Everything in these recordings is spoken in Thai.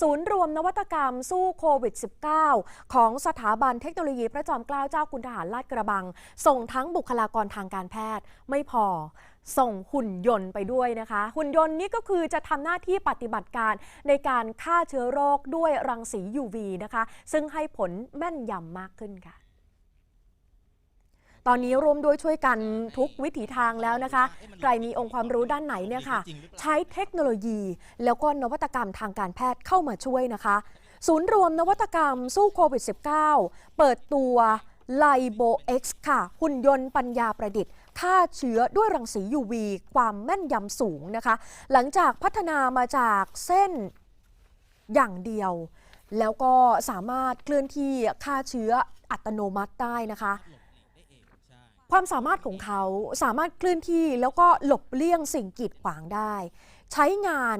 ศูนย์รวมนวัตกรรมสู้โควิด -19 ของสถาบันเทคโนโลยีพระจอมเกล้าเจ้าคุณทหารลาดกระบัง ส่งทั้งบุคลากรทางการแพทย์ไม่พอ ส่งหุ่นยนต์ไปด้วยนะคะ หุ่นยนต์นี้ก็คือจะทำหน้าที่ปฏิบัติการในการฆ่าเชื้อโรคด้วยรังสี UV นะคะ ซึ่งให้ผลแม่นยำมากขึ้นค่ะ ตอนนี้ร่วมด้วยช่วยกันทุกวิถีทางแล้วนะคะ ใครมีองค์ความรู้ด้านไหนเนี่ยค่ะ ใช้เทคโนโลยี แล้วก็นวัตกรรมทางการแพทย์เข้ามาช่วยนะคะ ศูนย์รวมนวัตกรรมสู้โควิด -19 เปิดตัวไลโบ X ค่ะ หุ่นยนต์ปัญญาประดิษฐ์ฆ่าเชื้อด้วยรังสี UV ความแม่นยำสูงนะคะ หลังจากพัฒนามาจากเส้นอย่างเดียว แล้วก็สามารถเคลื่อนที่ฆ่าเชื้ออัตโนมัติได้นะคะ ความสามารถของเขาสามารถเคลื่อนที่แล้วก็หลบเลี่ยงสิ่งกีดขวางได้ ใช้งาน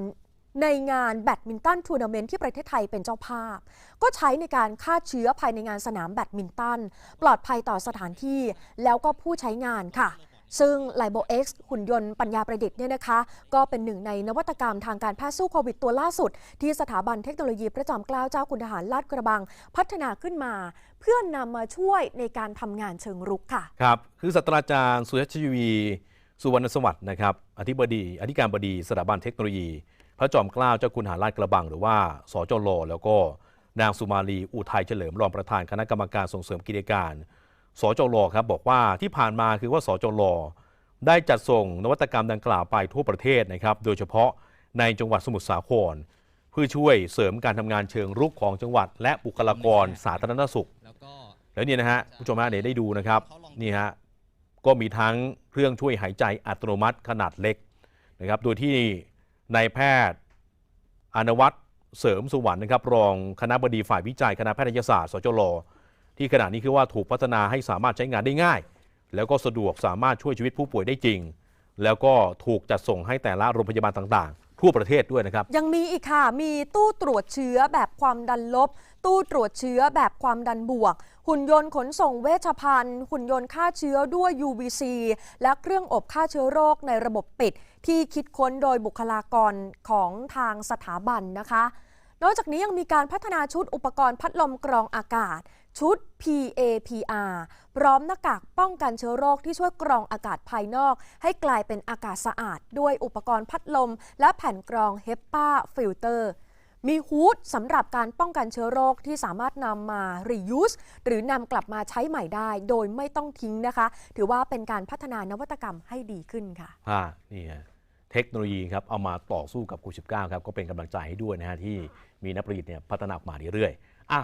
ในงานแบดมินตันทัวร์นาเมนต์ที่ประเทศไทยเป็นเจ้าภาพ ก็ใช้ในการฆ่าเชื้อภายในงานสนามแบดมินตัน ปลอดภัยต่อสถานที่แล้วก็ผู้ใช้งานค่ะ ซึ่ง l i b o X หุ่นยนต์ปัญญาประดิษฐ์เนี่ยนะคะ ก็เป็นหนึ่งในนวัตกรรมทางการแพทย์สู้โควิดตัวล่าสุด ที่สถาบันเทคโนโลยีพระจอมเกล้าเจ้าคุณทหารลาดกระบัง พัฒนาขึ้นมา เพื่อนำมาช่วยในการทำงานเชิงรุกค่ะ ครับ คือศาสตราจารย์สุชวี สุวรรณสวัสดิ์นะครับอธิบดีอธิการบดีสถาบันเทคโนโลยี พระจอมเกล้าเจ้าคุณทหารลาดกระบัง หรือว่าสจลแล้วก็นางสุมาลีอุทัยเฉลิมรองประธานคณะกรรมการส่งเสริมกิจการ สจลครับบอกว่าที่ผ่านมาคือว่าสจลได้จัดส่งนวัตกรรมดังกล่าวไปทั่วประเทศนะครับ โดยเฉพาะในจังหวัดสมุทรสาคร เพื่อช่วยเสริมการทำงานเชิงรุกของจังหวัด และบุคลากรสาธารณสุข แล้วเนี่ยนะฮะผู้ชมฮะเดี๋ยวได้ดูนะครับนี่ฮะก็มีทั้งเครื่องช่วยหายใจอัตโนมัติขนาดเล็กนะครับ โดยที่นายแพทย์อนวัตรเสริมสุวรรณนะครับ รองคณะบดีฝ่ายวิจัยคณะแพทยศาสตร์ สจล ที่ขณะนี้คือว่าถูกพัฒนาให้สามารถใช้งานได้ง่าย แล้วก็สะดวกสามารถช่วยชีวิตผู้ป่วยได้จริง แล้วก็ถูกจัดส่งให้แต่ละโรงพยาบาลต่างๆ ทั่วประเทศด้วยนะครับ ยังมีอีกค่ะ มีตู้ตรวจเชื้อแบบความดันลบ ตู้ตรวจเชื้อแบบความดันบวก หุ่นยนต์ขนส่งเวชภัณฑ์ หุ่นยนต์ฆ่าเชื้อด้วย UVC และเครื่องอบฆ่าเชื้อโรคในระบบปิด ที่คิดค้นโดยบุคลากรของทางสถาบันนะคะ นอกจากนี้ยังมีการพัฒนาชุดอุปกรณ์พัดลมกรองอากาศ ชุด PAPR พร้อมหน้ากากป้องกันเชื้อโรคที่ช่วยกรองอากาศภายนอก ให้กลายเป็นอากาศสะอาด ด้วยอุปกรณ์พัดลม และแผ่นกรอง HEPA ฟิลเตอร์มีฮูดสำหรับการป้องกันเชื้อโรคที่สามารถนำมา reuse หรือนำกลับมาใช้ใหม่ได้ โดยไม่ต้องทิ้งนะคะ ถือว่าเป็นการพัฒนานวัตกรรมให้ดีขึ้นค่ะ อ่า นี่ฮะ เทคโนโลยีครับเอามาต่อสู้กับโควิด 19 ครับก็เป็นกำลังใจให้ด้วยนะฮะที่มีนักประดิษฐ์เนี่ยพัฒนาออกมาเรื่อยๆอะ